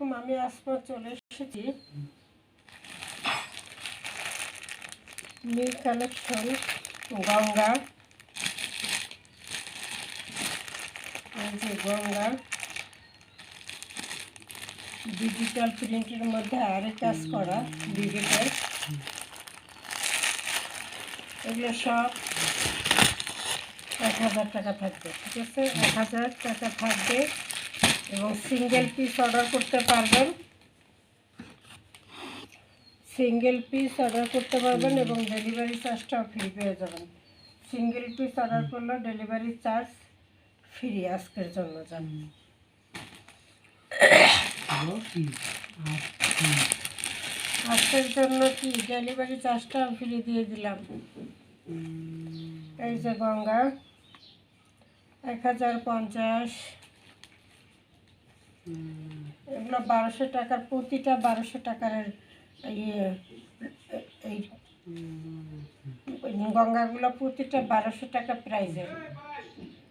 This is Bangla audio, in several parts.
আলাইকুম আমি আসমা চলে এসেছি। New collection, Ganga. Ganga. Digital প্রিন্টের মধ্যে আরে কাজ করা ডিজিটাল এগুলো সব এক হাজার টাকা থাকবে, ঠিক আছে? এক হাজার টাকা থাকবে। এবং সিঙ্গেল পিস অর্ডার করতে পারবেন। সিঙ্গেল পিস অর্ডার করতে পারবেন এবং ডেলিভারি চার্জটাও ফ্রি পেয়ে যাবেন। সিঙ্গেল পিস অর্ডার করলে ডেলিভারি চার্জ ফ্রি আজকের জন্য যান। আজকের জন্য কি? ডেলিভারি চার্জটা ফ্রি দিয়ে দিলাম। এই যে গঙ্গা এক হাজার পঞ্চাশ। এগুলো বারোশো টাকার, প্রতিটা বারোশো টাকার ইয়ে এই গঙ্গাগুলো প্রতিটা বারোশো টাকা প্রাইজের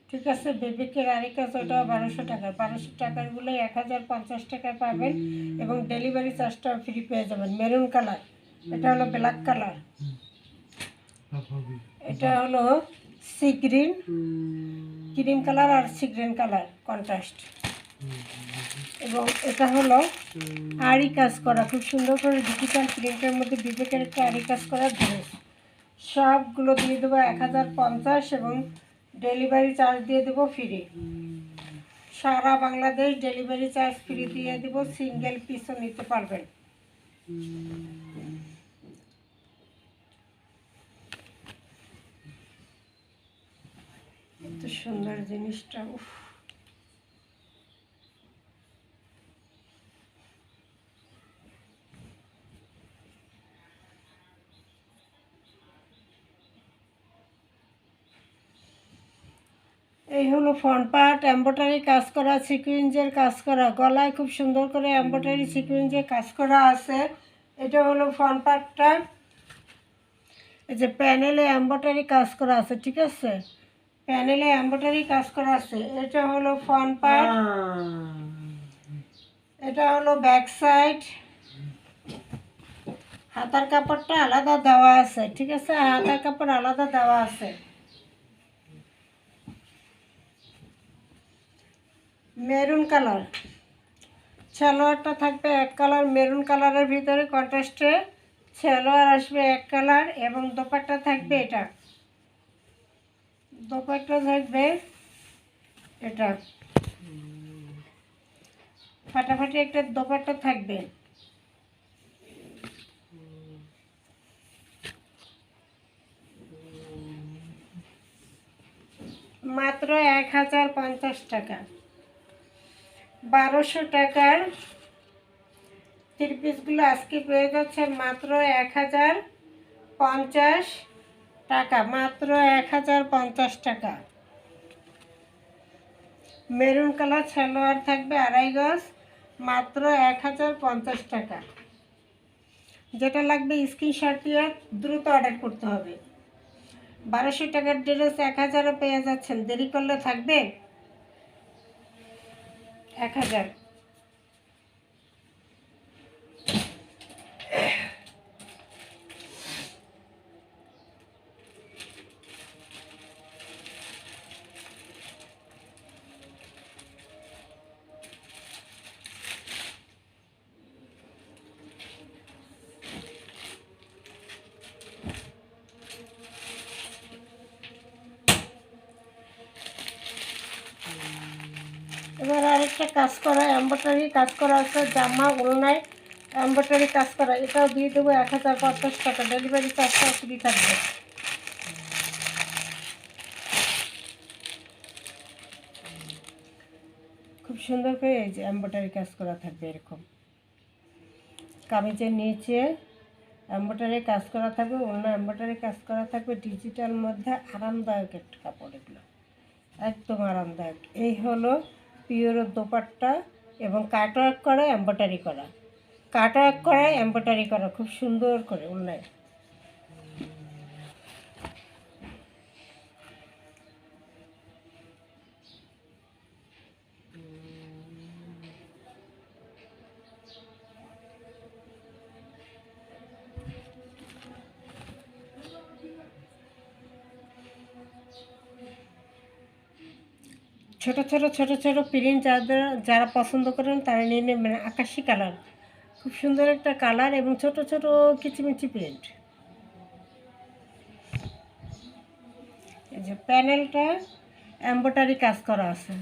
ঠিক আছে, বেবিকের আরিকাস ওটাও বারোশো টাকা। বারোশো টাকারগুলো এক হাজার পঞ্চাশ টাকায় পাবেন এবং ডেলিভারি চার্জটাও ফ্রি পেয়ে যাবেন। মেরুন কালার এটা হলো ব্ল্যাক কালার এটা হলো সি গ্রিন ক্রিম কালার আর সি গ্রিন কালার কন্ট্রাস্ট এবং এটা হলো আরি কাজ করা। খুব সুন্দর করে ডিজিটাল প্রিন্টের মধ্যে বিবেকের একটা আরি কাজ করা ড্রেস সবগুলো দিয়ে দেবো এক হাজার পঞ্চাশ এবং ডেলিভারি চার্জ দিয়ে দেবো ফ্রি সারা বাংলাদেশ ডেলিভারি চার্জ ফ্রি দিয়ে দেবো সিঙ্গেল পিসও নিতে পারবেন। সুন্দর জিনিসটা এই হলো ফ্রন্ট পার্ট এম্ব্রয়ডারি কাজ করা সিকুয়েন্সের কাজ করা। গলায় খুব সুন্দর করে এম্ব্রয়ডারি সিকুয়েন্সের কাজ করা আছে। এটা হলো ফ্রন্ট পার্টটা এই যে প্যানেলে এম্ব্রয়ডারি কাজ করা আছে, ঠিক আছে? প্যানেলে এম্ব্রয়ডারি কাজ করা আছে। এটা হলো ফ্রন্ট পার্ট এটা হলো ব্যাক সাইড হাতার কাপড়টা আলাদা দেওয়া আছে, ঠিক আছে? হাতার কাপড় আলাদা দেওয়া আছে। Maroon colour. সালোয়ারটা থাকবে এক কালার, মেরুন কালারের ভিতরে কন্ট্রাস্টে সালোয়ার আসবে এক কালার এবং দোপাট্টা থাকবে এটা। দোপাট্টা থাকবে এটা। ফাটাফাটি একটা দোপাট্টা থাকবে। মাত্র এক হাজার পঞ্চাশ টাকা। বারোশো টাকার থ্রি পিসগুলো আজকে পেয়ে যাচ্ছে মাত্র এক হাজার পঞ্চাশ টাকা, মাত্র এক হাজার পঞ্চাশ টাকা। মেরুন কালার সালোয়ার থাকবে আড়াই গজ, মাত্র এক হাজার পঞ্চাশ টাকা। যেটা লাগবে স্ক্রিনশট দিয়ে দ্রুত অর্ডার করতে হবে। বারোশো টাকার ড্রেস এক হাজারও পেয়ে যাচ্ছেন, দেরি করলে থাকবে? এক হাজার। আরেকটা কাজ করা এম্ব্রয়ডারি কাজ করা আছে, জামা ওলনায় এম্ব্রয়ডারি কাজ করা। এটাও দিয়ে দেবো এক হাজার পঞ্চাশ টাকা। ডেলিভারি চার্জটাও ফ্রি থাকবে। খুব সুন্দর করে এই যে এম্ব্রয়ডারি কাজ করা থাকবে এরকম। কামিজের নিচে এম্ব্রয়ডারি কাজ করা থাকবে অন্য এম্ব্রয়ডারি কাজ করা থাকবে। ডিজিটাল মধ্যে আরামদায়ক একটা কাপড় এগুলো। একদম আরামদায়ক। এই হলো পিওর দোপাট্টা এবং কাটওয়ার্ক করা এম্ব্রয়ডারি করা। কাটওয়ার্ক করা এম্ব্রয়ডারি করা, খুব সুন্দর করে অন্যায় ছোট ছোট ছোট ছোট প্রিন্ট যাদের, যারা পছন্দ করেন তারা নিয়ে নেবেন আকাশি কালার। খুব সুন্দর একটা কালার এবং ছোট ছোট কিচিমিচি প্রিন্ট এই যে প্যানেলটা এম্বোটারি কাজ করা আছে।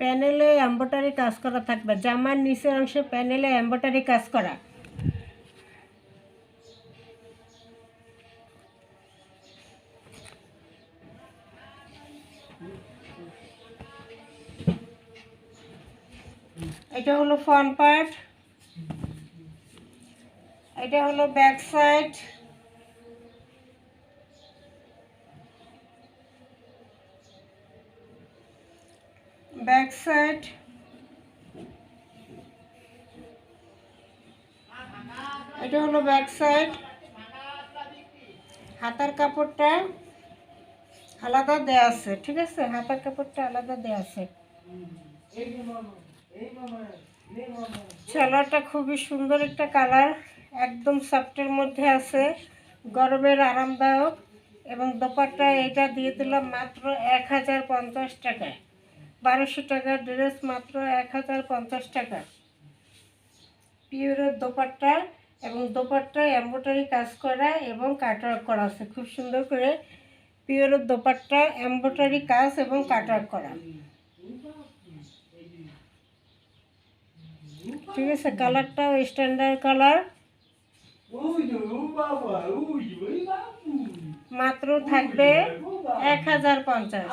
প্যানেলে এম্বোটারি কাজ করা থাকবে, জামার নিচের অংশে প্যানেলে এম্বোটারি কাজ করা। এটা হলো ফ্রন্ট পার্ট এটা হলো ব্যাক সাইড ব্যাক সাইড এটা হলো ব্যাক সাইড হাতার কাপড়টা আলাদা দেয়া আছে, ঠিক আছে? হাতার কাপড়টা আলাদা দেয়া আছে। সালোয়ারটা খুবই সুন্দর একটা কালার, একদম সফটের মধ্যে আছে, গরমের আরামদায়ক, এবং দোপাট্টা এটা দিয়ে দিলাম মাত্র এক হাজার পঞ্চাশ টাকায় বারোশো টাকার ড্রেস মাত্র এক হাজার পঞ্চাশ টাকা। পিওরের দোপাট্টা এবং দোপাট্টায় এম্ব্রয়ডারি কাজ করা এবং কাটওয়ার্ক করা আছে, খুব সুন্দর করে পিওরের দোপাট্টা, এম্ব্রয়ডারি কাজ এবং কাটওয়ার্ক করা। ঠিক আছে, কালারটাও স্ট্যান্ডার্ড কালার মাত্র থাকবে এক হাজার পঞ্চাশ।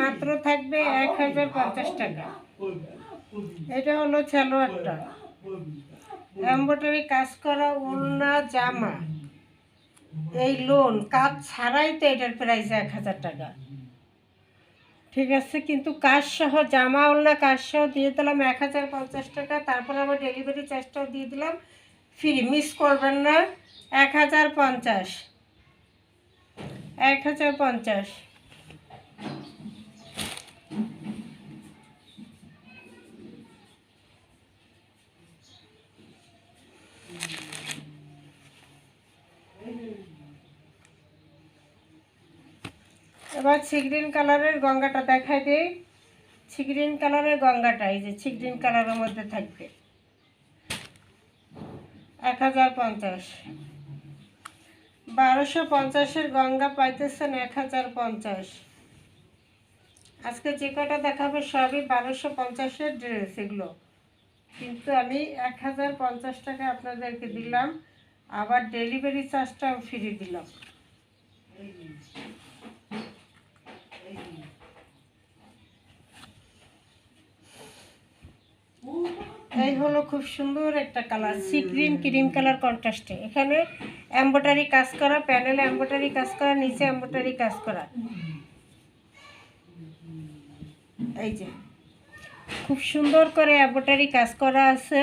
মাত্র থাকবে এক হাজার পঞ্চাশ টাকা। এটা হলো সালোয়ারটা। এম্ব্রয়ডারি কাজ করা ওড়না জামা। এই লোন কাজ ছাড়াই তো এটার প্রাইস এক হাজার টাকা। ঠিক আছে, কিন্তু কাজ সহ জামা ওলনা কাজ সহ দিয়ে দিলাম এক হাজার পঞ্চাশ টাকা, তারপর আমার ডেলিভারি চার্জটাও দিয়ে দিলাম। ফ্রি মিস করবেন না, এক হাজার পঞ্চাশ। এক হাজার পঞ্চাশ। এবার ছিগ্রিন কালারের গঙ্গাটা দেখাই দিই। ছিগ্রিন কালারের গঙ্গাটা, এই যে ছিগ্রিন কালারের মধ্যে থাকবে। এক হাজার পঞ্চাশ। বারোশো পঞ্চাশের গঙ্গা পাইতেছেন এক হাজার পঞ্চাশ। আজকে যে কটা দেখাবে সবই বারোশো পঞ্চাশের ড্রেস এগুলো। কিন্তু আমি এক হাজার পঞ্চাশ টাকা আপনাদেরকে দিলাম, আবার ডেলিভারি চার্জটাও ফ্রি দিলাম। এই হলো খুব সুন্দর একটা colour sea green cream colour কন্ট্রাস্টে এখানে এম্ব্রয়ডারি কাজ করা প্যানেলে এম্ব্রয়ডারি কাজ করা, নিচে এম্ব্রয়ডারি কাজ করা। এই যে, খুব সুন্দর করে এম্ব্রয়ডারি কাজ করা আছে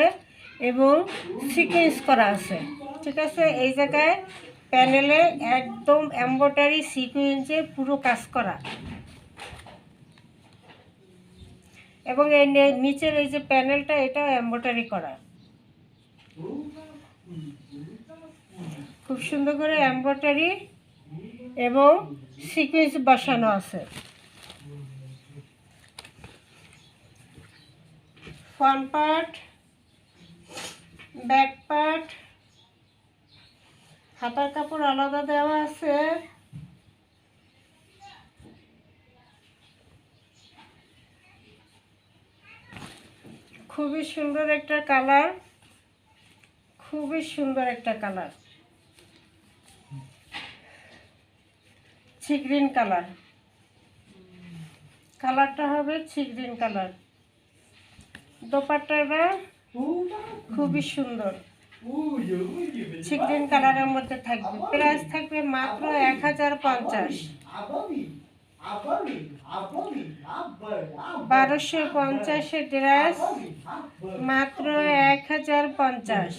এবং সিকোয়েন্স করা আছে, ঠিক আছে? এই জায়গায় প্যানেলে একদম এম্ব্রয়ডারি সিকোয়েন্সে পুরো কাজ করা। এবং এই নিচের এই যে প্যানেলটা, এটাও এম্ব্রয়ডারি করা। খুব সুন্দর করে এম্ব্রয়ডারি এবং সিকোয়েন্স বসানো আছে। ফ্রন্ট পার্ট ব্যাক পার্ট হাতার কাপড় আলাদা দেওয়া আছে। খুবই সুন্দর একটা কালার। খুবই সুন্দর একটা কালার। ছিগ্রিন কালার। কালারটা হবে ছিগ্রিন কালার। দোপাট্টাটা খুবই সুন্দর। ছিগ্রিন কালারের মধ্যে থাকবে। প্রাইস থাকবে মাত্র এক হাজার পঞ্চাশ। বারোশো পঞ্চাশের ড্রেস মাত্র এক হাজার পঞ্চাশ।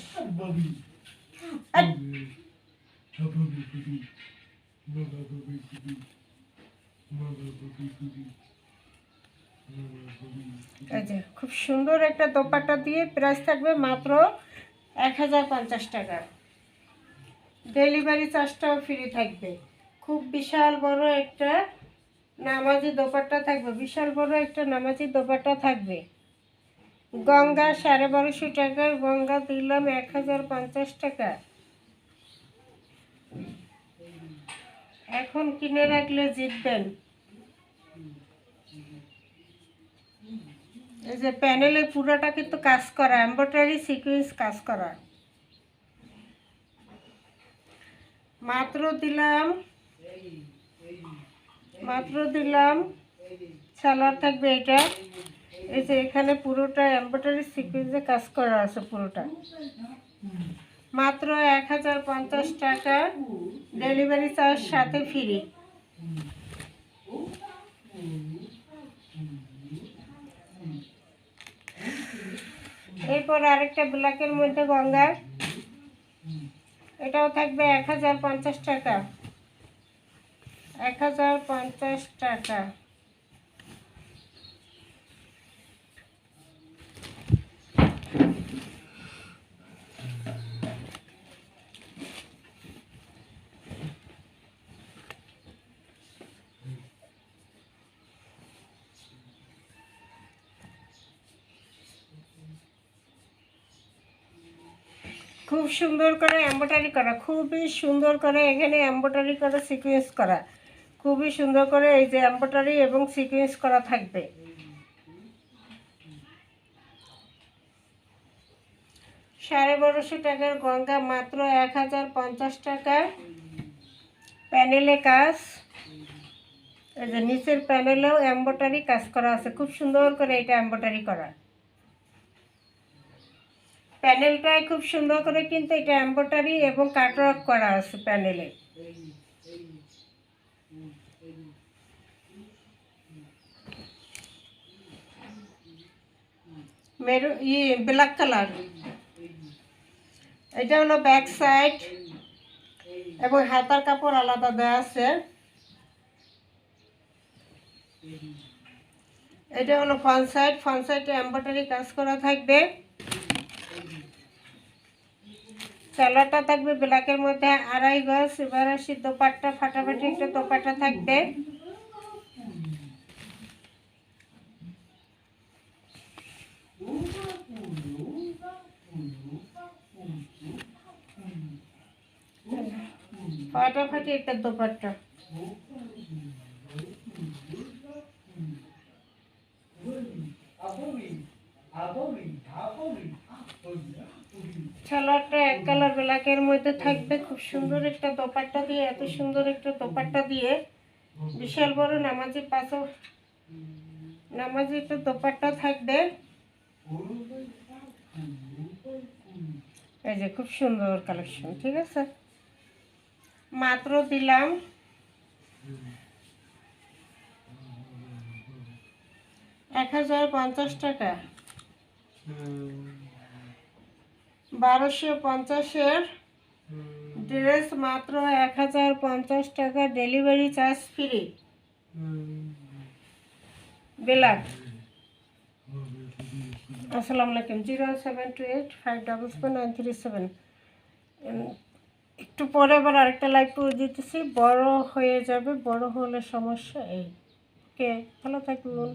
খুব সুন্দর একটা দোপাট্টা দিয়ে প্রাইস থাকবে মাত্র এক হাজার পঞ্চাশ টাকা। ডেলিভারি চার্জটাও ফ্রি থাকবে। খুব বিশাল বড় একটা নামাজি দোপাট্টা থাকবে। বিশাল বড় একটা নামাজি দোপাট্টা থাকবে। গঙ্গা সাড়ে বারোশো টাকার গঙ্গা দিলাম এক হাজার পঞ্চাশ টাকা। এখন কিনে রাখলে জিতবেন এই যে প্যানেলে পুরোটা কিন্তু কাজ করা, এম্ব্রয়ডারি সিকুয়েন্স কাজ করা। মাত্র দিলাম মাত্র দিলাম। সালোয়ার থাকবে এটা। এই যে এখানে পুরোটা এম্ব্রয়ডারি সিকুয়েন্সে কাজ করা আছে পুরোটা। মাত্র এক হাজার পঞ্চাশ টাকা ডেলিভারি চার্জ সাথে ফ্রি এরপর আরেকটা ব্ল্যাকের মধ্যে গঙ্গার। এটাও থাকবে এক হাজার পঞ্চাশ টাকা। এক হাজার পঞ্চাশ টাকা। খুব সুন্দর করে এম্ব্রয়ডারি করা, খুবই সুন্দর করে এখানে এম্ব্রয়ডারি করা সিকোয়েন্স করা। খুবই সুন্দর করে এই যে এম্ব্রয়ডারি এবং সিকোয়েন্স করা থাকবে। সাড়ে বারোশো টাকার গঙ্গা মাত্র এক হাজার পঞ্চাশ টাকা প্যানেলে কাজ। এই যে নিচের প্যানেলেও এম্ব্রয়ডারি কাজ করা আছে। খুব সুন্দর করে এটা এম্ব্রয়ডারি করা। প্যানেলটায় খুব সুন্দর করে কিন্তু এটা এম্ব্রয়ডারি এবং কাটওয়ার্ক করা আছে প্যানেলে। মেরু, ই ব্ল্যাক কালার এটা হলো ব্যাক সাইড এবং হাতার কাপড় আলাদা দেওয়া আছে। এটা হলো ফ্রন্ট সাইড ফ্রন্ট সাইডে এম্ব্রয়ডারি কাজ করা থাকবে। সালোয়ারটা থাকবে ব্ল্যাকের মধ্যে। আড়াই গজ। এবার আসি দোপাট্টা। ফাটাফাটি একটা দোপাট্টা থাকবে। ফাটাফাটি একটা দোপাট্টা। সালোয়ারটা এক কালার ব্ল্যাকের মধ্যে থাকবে, খুব সুন্দর একটা দোপাট্টা দিয়ে, এত সুন্দর একটা দোপাট্টা দিয়ে। বিশাল বড় পাশে একটা দোপাট্টা থাকবে। এই যে, খুব সুন্দর কালেকশন ঠিক আছে? মাত্র দিলাম। এক হাজার পঞ্চাশ টাকা। বারোশো পঞ্চাশের ড্রেস মাত্র এক হাজার পঞ্চাশ টাকা, ডেলিভারি চার্জ ফ্রি। বিলাক আসসালামু আলাইকুম, zero seven two eight, five double seven, nine three seven. একটু পরে আবার আরেকটা লাইভ করে দিতেছি। বড় হয়ে যাবে, বড় হলে সমস্যা এই। ওকে ভালো থাকুন